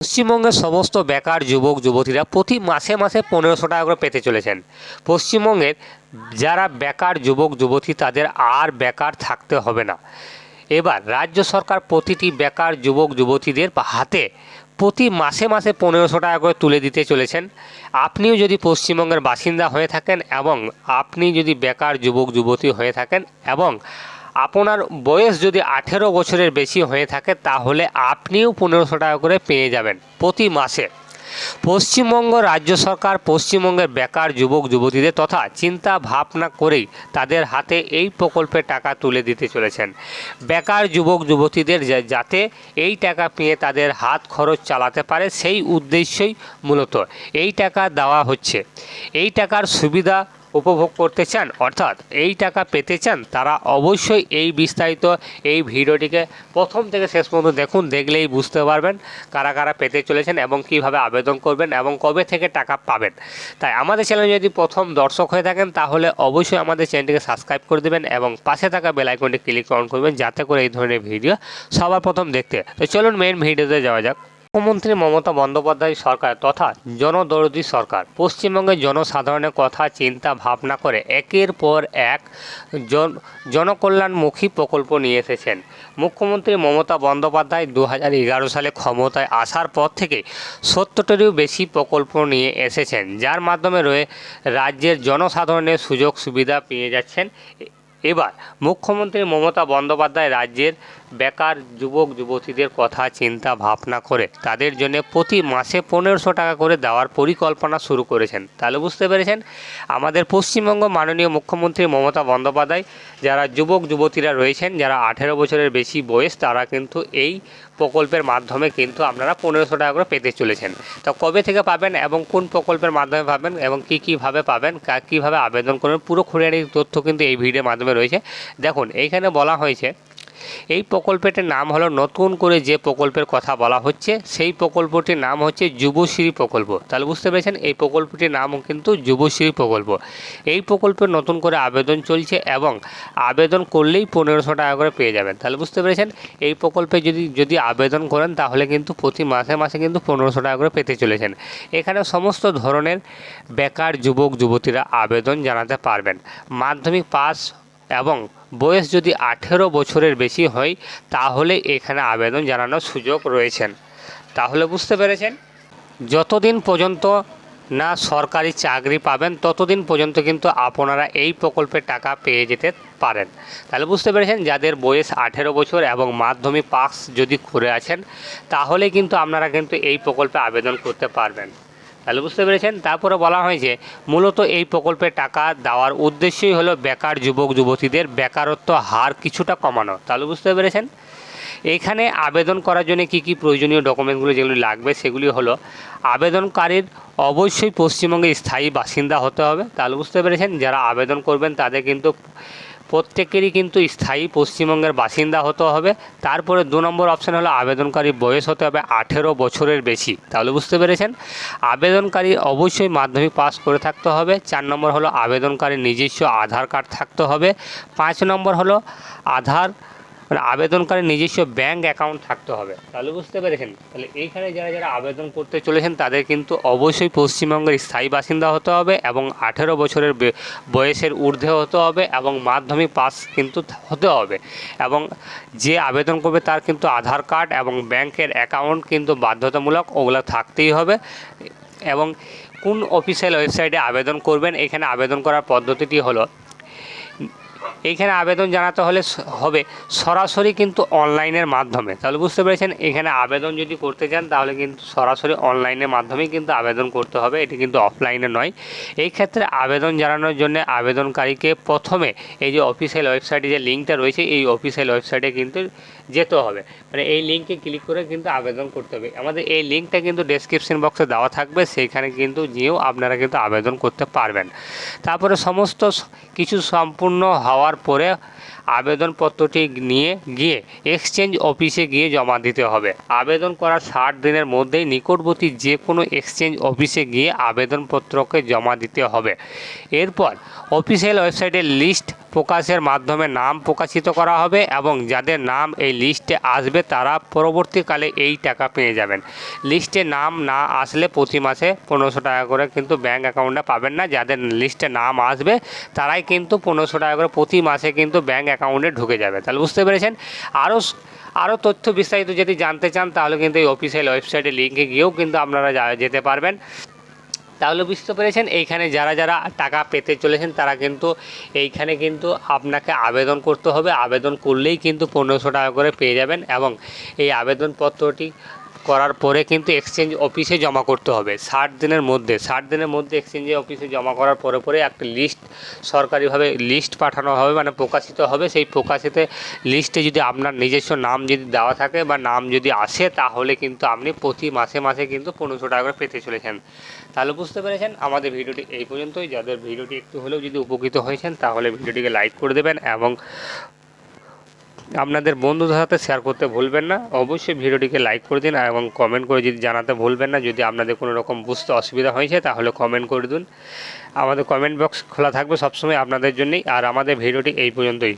পশ্চিমবঙ্গের সমস্ত বেকার যুবক, যুবতীরা প্রতি মাসে মাসে পনেরোশো টাকা করে পেতে চলেছেন। পশ্চিমবঙ্গের যারা বেকার যুবক, যুবতী, তাদের আর বেকার থাকতে হবে না। এবার রাজ্য সরকার প্রতিটি বেকার যুবক, যুবতীদের হাতে প্রতি মাসে মাসে পনেরোশো টাকা করে তুলে দিতে চলেছেন। আপনিও যদি পশ্চিমবঙ্গের বাসিন্দা হয়ে থাকেন এবং আপনি যদি বেকার যুবক, যুবতী হয়ে থাকেন এবং আপনার বয়স যদি আঠেরো বছরের বেশি হয়ে থাকে, তাহলে আপনিও পনেরোশো টাকা করে পেয়ে যাবেন প্রতি মাসে। পশ্চিমবঙ্গ রাজ্য সরকার পশ্চিমবঙ্গের বেকার যুবক, যুবতীদের তথা চিন্তা ভাবনা করেই তাদের হাতে এই প্রকল্পের টাকা তুলে দিতে চলেছেন। বেকার যুবক, যুবতীদের যাতে এই টাকা পেয়ে তাদের হাত খরচ চালাতে পারে, সেই উদ্দেশ্যই মূলত এই টাকা দেওয়া হচ্ছে। এই টাকার সুবিধা উপভোগ করতে চান, অর্থাৎ এই টাকা পেতে চান, তারা অবশ্যই এই বিস্তারিত এই ভিডিওটিকে প্রথম থেকে শেষ পর্যন্ত দেখুন, দেখলেই বুঝতে পারবেন কারা কারা পেতে চলেছেন এবং কীভাবে আবেদন করবেন এবং কবে থেকে টাকা পাবেন। তাই আমাদের চ্যানেলে যদি প্রথম দর্শক হয়ে থাকেন, তাহলে অবশ্যই আমাদের চ্যানেলটিকে সাবস্ক্রাইব করে দেবেন এবং পাশে থাকা বেল আইকনটি ক্লিক অন করবেন, যাতে করে এই ধরনের ভিডিও সবার প্রথম দেখতে। তো চলুন মেন ভিডিওতে যাওয়া যাক। মুখ্যমন্ত্রী মমতা বন্দ্যোপাধ্যায় সরকার তথা জনদরদি সরকার। পশ্চিমবঙ্গের জনসাধারণের কথা, চিন্তা, ভাবনা করে একের পর এক জন, জনকল্যাণমুখী প্রকল্প নিয়ে এসেছেন। মুখ্যমন্ত্রী মমতা বন্দ্যোপাধ্যায় দু এগারো সালে ক্ষমতায় আসার পর থেকে সত্তরটিরও বেশি প্রকল্প নিয়ে এসেছেন, যার মাধ্যমে রয়ে রাজ্যের জনসাধারণের সুযোগ সুবিধা পেয়ে যাচ্ছেন। এবার মুখ্যমন্ত্রী মমতা বন্দ্যোপাধ্যায় রাজ্যের বেকার যুবক, যুবতীদের কথা, চিন্তা, ভাবনা করে তাদের জন্য প্রতি মাসে পনেরোশো টাকা করে দেওয়ার পরিকল্পনা শুরু করেছেন। তাহলে বুঝতে পেরেছেন? আমাদের পশ্চিমবঙ্গ মাননীয় মুখ্যমন্ত্রী মমতা বন্দ্যোপাধ্যায়, যারা যুবক, যুবতীরা রয়েছেন, যারা আঠেরো বছরের বেশি বয়স, তারা কিন্তু এই প্রকল্পের মাধ্যমে কিন্তু আপনারা পনেরোশো টাকা করে পেতে চলেছেন। তো কবে থেকে পাবেন এবং কোন প্রকল্পের মাধ্যমে পাবেন এবং কী, কীভাবে পাবেন কীভাবে আবেদন করবেন, পুরো খুঁড়িয়ানি তথ্য কিন্তু এই ভিডিওর মাধ্যমে রয়েছে। দেখুন, এইখানে বলা হয়েছে এই প্রকল্পটির নাম হলো নতুন করে যে প্রকল্পের কথা বলা হচ্ছে, সেই প্রকল্পটির নাম হচ্ছে যুবশ্রী প্রকল্প। তাহলে বুঝতে পেরেছেন, এই প্রকল্পটির নামও কিন্তু যুবশ্রী প্রকল্প। এই প্রকল্পে নতুন করে আবেদন চলছে এবং আবেদন করলেই পনেরোশো টাকা করে পেয়ে যাবেন। তাহলে বুঝতে পেরেছেন, এই প্রকল্পে যদি যদি আবেদন করেন তাহলে কিন্তু প্রতি মাসে মাসে কিন্তু পনেরোশো টাকা করে পেতে চলেছেন। এখানে সমস্ত ধরনের বেকার যুবক, যুবতীরা আবেদন জানাতে পারবেন। মাধ্যমিক পাস এবং বয়স যদি আঠেরো বছরের বেশি হয়, তাহলে এখানে আবেদন জানানোর সুযোগ রয়েছেন। তাহলে বুঝতে পেরেছেন? যতদিন পর্যন্ত না সরকারি চাকরি পাবেন, ততদিন পর্যন্ত কিন্তু আপনারা এই প্রকল্পের টাকা পেয়ে যেতে পারেন। তাহলে বুঝতে পেরেছেন? যাদের বয়স আঠেরো বছর এবং মাধ্যমিক পাস যদি করে আছেন, তাহলে কিন্তু আপনারা কিন্তু এই প্রকল্পে আবেদন করতে পারবেন। তাহলে বুঝতে পেরেছেন? তারপরে বলা হয়েছে, মূলত এই প্রকল্পে টাকা দেওয়ার উদ্দেশ্যই হলো বেকার যুবক, যুবতীদের বেকারত্ব হার কিছুটা কমানো। তাহলে বুঝতে পেরেছেন? এখানে আবেদন করার জন্য কী কী প্রয়োজনীয় ডকুমেন্টগুলো যেগুলি লাগবে সেগুলি হলো, আবেদনকারীর অবশ্যই পশ্চিমবঙ্গের স্থায়ী বাসিন্দা হতে হবে। তাহলে বুঝতে পেরেছেন? যারা আবেদন করবেন তাদের কিন্তু প্রত্যেকেরই কিন্তু স্থায়ী পশ্চিমবঙ্গের বাসিন্দা হতে হবে। তারপরে দু নম্বর অপশান হলো আবেদনকারী বয়স হতে হবে আঠেরো বছরের বেশি। তাহলে বুঝতে পেরেছেন? আবেদনকারী অবশ্যই মাধ্যমিক পাস করে থাকতে হবে। চার নম্বর হলো আবেদনকারী নিজস্ব আধার কার্ড থাকতে হবে। পাঁচ নম্বর হলো আধার মানে আবেদনকারী নিজস্ব ব্যাংক অ্যাকাউন্ট থাকতে হবে। তাহলে বুঝতে পেরেছেন? তাহলে এইখানে যারা যারা আবেদন করতে চলেছেন, তাদের কিন্তু অবশ্যই পশ্চিমবঙ্গের স্থায়ী বাসিন্দা হতে হবে এবং আঠেরো বছরের বয়সের ঊর্ধ্বে হতে হবে এবং মাধ্যমিক পাস কিন্তু হতে হবে। এবং যে আবেদন করবে তার কিন্তু আধার কার্ড এবং ব্যাংকের অ্যাকাউন্ট কিন্তু বাধ্যতামূলক ওগুলো থাকতেই হবে। এবং কোন অফিসিয়াল ওয়েবসাইটে আবেদন করবেন, এখানে আবেদন করার পদ্ধতিটি হলো এইখানে আবেদন জানাতে হলে হবে। সরাসরি কিন্তু অনলাইনের মাধ্যমে। তাহলে বুঝতে পেরেছেন, এখানে আবেদন যদি করতে চান, তাহলে কিন্তু সরাসরি অনলাইনের মাধ্যমেই কিন্তু আবেদন করতে হবে। এটি কিন্তু অফলাইনে নয়। এই ক্ষেত্রে আবেদন জানানোর জন্য আবেদনকারীকে প্রথমে এই যে অফিসিয়াল ওয়েবসাইটে যে লিঙ্কটা রয়েছে, এই অফিসিয়াল ওয়েবসাইটে কিন্তু যেতে হবে। মানে এই লিঙ্কে ক্লিক করে কিন্তু আবেদন করতে হবে। আমাদের এই লিঙ্কটা কিন্তু ডেসক্রিপশন বক্সে দেওয়া থাকবে। সেইখানে কিন্তু গিয়েও আপনারা কিন্তু আবেদন করতে পারবেন। তারপরে সমস্ত কিছু সম্পূর্ণ হওয়ার পরে আবেদনপত্রটি নিয়ে গিয়ে এক্সচেঞ্জ অফিসে গিয়ে জমা দিতে হবে। আবেদন করার ষাট দিনের মধ্যেই নিকটবর্তী যে কোনো এক্সচেঞ্জ অফিসে গিয়ে আবেদনপত্রকে জমা দিতে হবে। এরপর অফিসিয়াল ওয়েবসাইটে লিস্ট প্রকাশের মাধ্যমে নাম প্রকাশিত করা হবে এবং যাদের নাম এই লিস্টে আসবে তারা পরবর্তীকালে এই টাকা পেয়ে যাবেন। লিস্টে নাম না আসলে প্রতি মাসে পনেরোশো টাকা করে কিন্তু ব্যাঙ্ক অ্যাকাউন্টে পাবেন না। যাদের লিস্টে নাম আসবে তারাই কিন্তু পনেরোশো টাকা করে প্রতি মাসে কিন্তু ব্যাঙ্ক অ্যাকাউন্টে ঢুকে যাবে। তাহলে বুঝতে পেরেছেন? আরও আরও তথ্য বিস্তারিত যদি জানতে চান, তাহলে কিন্তু এই অফিসিয়াল ওয়েবসাইটে লিঙ্কে গিয়েও কিন্তু আপনারা যেতে পারবেন। তাহলে বুঝতে পেরেছেন? এইখানে যারা যারা টাকা পেতে চলেছেন, তারা কিন্তু এইখানে কিন্তু আপনাকে আবেদন করতে হবে। আবেদন করলেই কিন্তু পনেরোশো টাকা করে পেয়ে যাবেন এবং এই আবেদনপত্রটি করার পরে কিন্তু এক্সচেঞ্জ অফিসে জমা করতে হবে। ষাট দিনের মধ্যে, ষাট দিনের মধ্যে এক্সচেঞ্জে অফিসে জমা করার পরে পরে একটা লিস্ট সরকারিভাবে লিস্ট পাঠানো হবে মানে প্রকাশিত হবে। সেই প্রকাশিত লিস্টে যদি আপনার নিজস্ব নাম যদি দেওয়া থাকে বা নাম যদি আসে, তাহলে কিন্তু আপনি প্রতি মাসে মাসে কিন্তু পনেরোশো টাকা করে পেতে চলেছেন। তাহলে বুঝতে পেরেছেন? আমাদের ভিডিওটি এই পর্যন্তই। যাদের ভিডিওটি একটু হলেও যদি উপকৃত হয়েছেন, তাহলে ভিডিওটিকে লাইক করে দেবেন এবং আপনাদের বন্ধুদের সাথে শেয়ার করতে ভুলবেন না। অবশ্যই ভিডিওটিকে লাইক করে দিন এবং কমেন্ট করে যদি জানাতে ভুলবেন না, যদি আপনাদের কোনো রকম বুঝতে অসুবিধা হয়েছে, তাহলে কমেন্ট করে দিন। আমাদের কমেন্ট বক্স খোলা থাকবে সবসময় আপনাদের জন্যই। আর আমাদের ভিডিওটি এই পর্যন্তই।